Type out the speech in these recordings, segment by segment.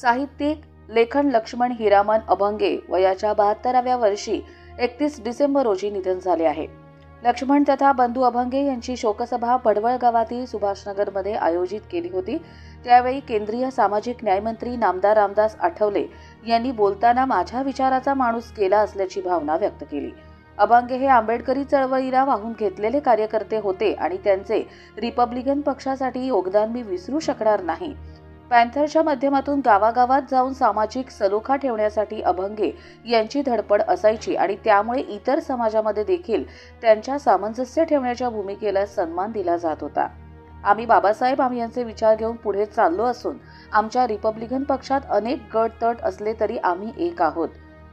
साहित्यिक लेखन लक्ष्मण हिरामन अभंगे वयाच्या बहात्तराव्या वर्षी एकतीस डिसेंबर रोजी निधन झाले आहे. लक्ष्मण तथा बंधू अभंगे यांची शोकसभा पडवळ गावातील सुभाषनगरमध्ये आयोजित केली होती. त्यावेळी केंद्रीय सामाजिक न्यायमंत्री नामदार रामदास आठवले यांनी बोलताना माझ्या विचाराचा माणूस केला असल्याची भावना व्यक्त केली. अभंगे हे आंबेडकरी चळवळीला वाहून घेतलेले कार्यकर्ते होते आणि त्यांचे रिपब्लिकन पक्षासाठी योगदान मी विसरू शकणार नाही. पॅन्थरच्या माध्यमातून गावागावात जाऊन सामाजिक सलोखा ठेवण्यासाठी अभंगे यांची धडपड असायची आणि त्यामुळे इतर समाजामध्ये देखील त्यांच्या सामंजस्य ठेवण्याच्या भूमिकेला सन्मान दिला जात होता. आम्ही बाबासाहेब आम्ही यांचे विचार घेऊन पुढे चाललो असून आमच्या रिपब्लिकन पक्षात अनेक गट तट असले तरी आम्ही एक आहोत.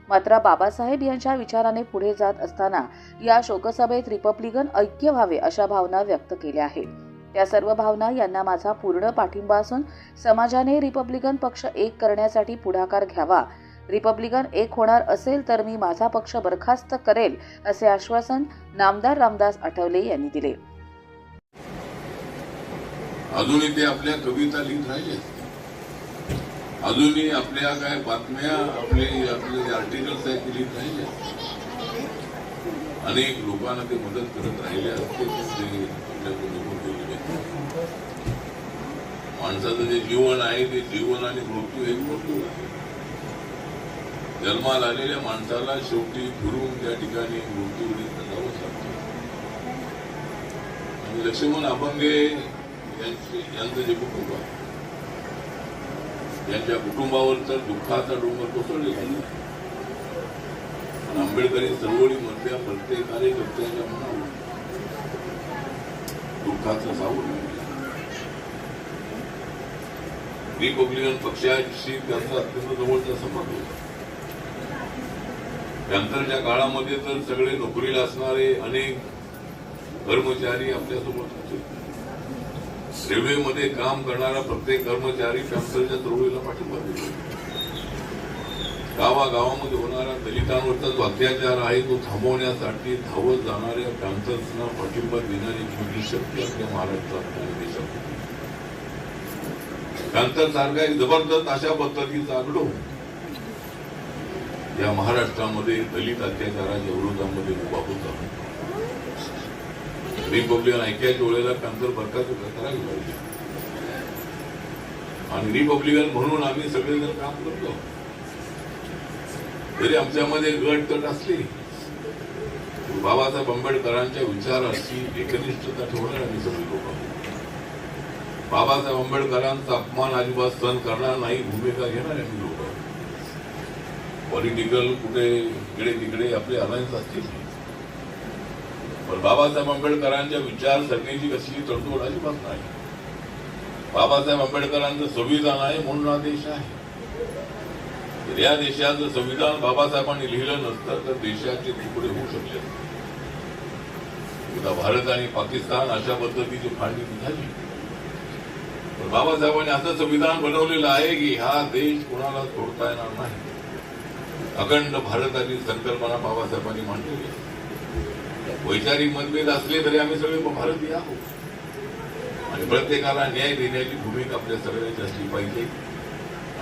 मात्र बाबासाहेब यांच्या विचाराने पुढे जात असताना या शोकसभेत रिपब्लिकन ऐक्य व्हावे अशा भावना व्यक्त केल्या आहेत. त्या सर्व भावना यांना माझा पूर्ण पाठिंबा असून समाजाने रिपब्लिकन पक्ष एक करण्यासाठी पुढाकार घ्यावा. रिपब्लिकन एक होणार असेल तर मी माझा पक्ष बरखास्त करेल असे आश्वासन नामदार रामदास आठवले यांनी दिले. अजूनही ते आपल्या कविता लिहित राहिले. अजूनही आपल्या काय बातम्या आपले आपले जे आर्टिकल्स आहेत ते लिहित राहिले. अनेक लोकांना ते मदत करत राहिले असते ते निघून गेलेले माणसाचं जे जीवन आहे ते जीवन आणि मृत्यू एक मृत्यू आहे. जन्माला आलेल्या माणसाला शेवटी फिरून त्या ठिकाणी मृत्यू जावंच लागतं आणि लक्ष्मण अभंगे यांचे यांचं जे कुटुंब आहे यांच्या कुटुंबावर तर दुःखाचा डोंगर कोसळलेला आहे पण आंबेडकरी चळवळीमधल्या प्रत्येक कार्यकर्त्याच्या मनावर दुःखाचा सावट रिपब्लिकन पक्षाशी त्यांचा अत्यंत जवळचा संबंध होता. नंतरच्या काळामध्ये तर सगळे नोकरीला असणारे अनेक कर्मचारी आपल्यासोबत होते. रेल्वेमध्ये काम करणारा प्रत्येक कर्मचारी पॅम्परच्या चळवळीला पाठिंबा देतो. गावागावामध्ये होणारा दलितांवरचा जो अत्याचार आहे तो थांबवण्यासाठी धावत जाणाऱ्या पॅन्थर्सना पाठिंबा देणारी छोटी शक्ती आपल्या महाराष्ट्रात आणि देशात होती पॅन्थर सारखा एक जबरदस्त अशा पद्धतीचा आगडो या महाराष्ट्रामध्ये दलित अत्याचाराच्या विरोधामध्ये उभा होता रिपब्लिकन ऐक्याच्या वेळेला पॅन्थर बरखास्त करायला पाहिजे आणि रिपब्लिकन म्हणून आम्ही सगळेजण काम करतो. जरी आमच्यामध्ये गट तट असली. बाबासाहेब आंबेडकरांच्या विचाराची एकनिष्ठता ठेवणार आम्ही सगळे लोक बाबासाहेब आंबेडकरांचा अपमान अजिबात सहन करणार नाही भूमिका घेणार आम्ही लोक पॉलिटिकल कुठे इकडे तिकडे आपले अलायन्स असतील. पण बाबासाहेब आंबेडकरांच्या विचारसरणीची कशी तडजोड अजिबात नाही. बाबासाहेब आंबेडकरांचं संविधान आहे म्हणून हा देश आहे. तर या देशाचं संविधान बाबासाहेबांनी लिहिलं नसतं तर देशाचे तुकडे होऊ शकले असते. उद्या भारत आणि पाकिस्तान अशा पद्धतीची फाळणी झाली. पण बाबासाहेबांनी असं संविधान बनवलेलं आहे की हा देश कोणाला तोडता येणार नाही. अखंड भारताची संकल्पना बाबासाहेबांनी मांडलेली आहे. वैचारिक मतभेद असले तरी आम्ही सगळे भारतीय आहोत. आणि प्रत्येकाला न्याय देण्याची भूमिका आपल्या सगळ्यांची असली पाहिजे.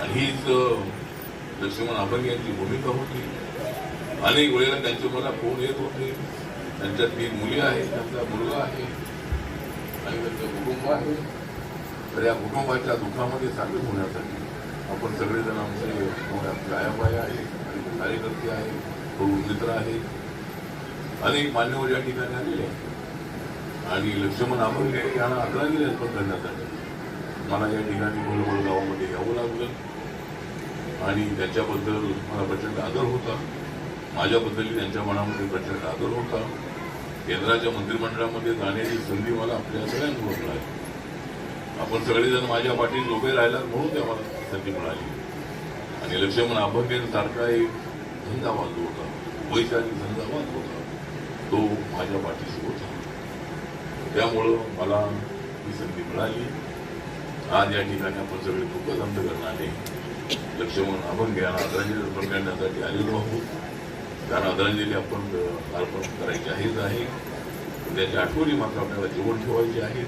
आणि हीच अं, लक्ष्मण अभंग यांची भूमिका होती. अनेक वेळेला त्यांचे मला फोन येत होते. त्यांच्या तीन मुली आहेत त्यांचा मुलगा आहे. आणि त्यांचं कुटुंब आहे. तर या कुटुंबाच्या दुःखामध्ये सामील होण्यासाठी आपण सगळेजण आमचे मोठ्या गायाबाया आहेत आणि कार्यकर्ते आहेत तरुण मित्र आहे. अनेक मान्यवर या ठिकाणी आलेले आहेत. आणि लक्ष्मण अभंगे यांना अकरावी अर्पण करण्यासाठी मला या ठिकाणी बोलबोल गावामध्ये यावं लागलं. आणि त्याच्याबद्दल मला प्रचंड आदर होता. माझ्याबद्दलही त्यांच्या मनामध्ये प्रचंड आदर होता. केंद्राच्या मंत्रिमंडळामध्ये जाण्याची संधी मला आपल्या सगळ्यांमुळे मिळाली. आपण सगळेजण माझ्या पाठीत उभे राहिला म्हणून त्या मला संधी मिळाली. आणि लक्ष्मण अभंगेसारखा एक झंझावाज होता. वैशाली झंझावाज होता. तो माझ्या पाठीशी होता. त्यामुळं मला ही संधी मिळाली. आज या ठिकाणी आपण सगळे दुःख अंत करणारे लक्ष्मण आपण घ्या आदरांजली अर्पण करण्यासाठी आलेलो आहोत. कारण आदरांजली आपण अर्पण करायची आहेच आहे. पण त्याच्या आठवणी मात्र आपल्याला जेवण ठेवायची आहे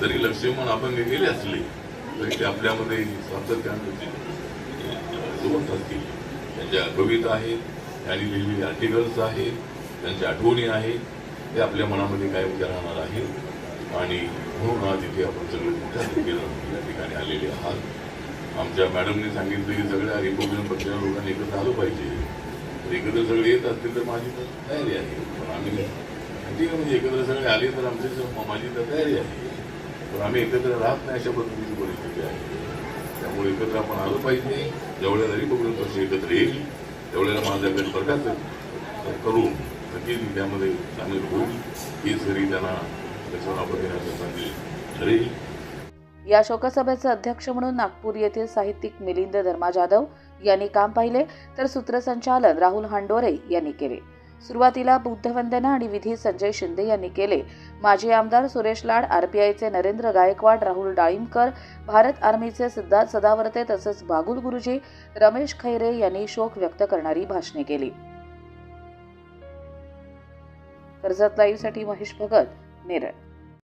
जरी लक्ष्मण आपण गेले असले तरी ते आपल्यामध्ये सातत्यानं होते जिवंत असतील. त्यांच्या कविता आहेत त्यांनी लिहिलेली आर्टिकल्स आहेत त्यांच्या आठवणी आहेत ते आपल्या मनामध्ये काय उद्या राहणार आहेत. आणि म्हणून आज इथे आपण सगळे मोठ्या संख्येनं या ठिकाणी आलेले आहात. आमच्या मॅडमने सांगितलं की सगळ्या रिपब्लिकन पक्षाच्या लोकांनी एकत्र आलं पाहिजे. तर एकत्र सगळे येत असतील तर माझी तर तयारी आहे. पण आम्ही ठीक आहे म्हणजे एकत्र सगळे आले तर आमची माझी तर तयारी आहे. पण आम्ही एकत्र राहत नाही अशा पद्धतीची परिस्थिती आहे. त्यामुळे एकत्र आपण आलं पाहिजे. जेवढ्याला रिपब्लिकन पक्ष एकत्र येईल तेवढ्याला गट बरखास्त करून नक्कीच त्यामध्ये सामील होईल. ही सरी त्यांना त्याच्यावर आपण देण्याचं संधी ठरेल. या शोकसभेचे अध्यक्ष म्हणून नागपूर येथील साहित्यिक मिलिंद धर्मा जाधव यांनी काम पाहिले तर सूत्रसंचालन राहुल हांडोरे यांनी केले. सुरुवातीला बुद्धवंदना आणि विधी संजय शिंदे यांनी केले. माजी आमदार सुरेश लाड आरपीआयचे नरेंद्र गायकवाड राहुल डाळिंबकर भारत आर्मीचे सिद्धार्थ सदावर्ते तसंच बागुल गुरुजी रमेश खैरे यांनी शोक व्यक्त करणारी भाषणे केली. कर्जत लाईव्हसाठी महेश भगत नेरळ.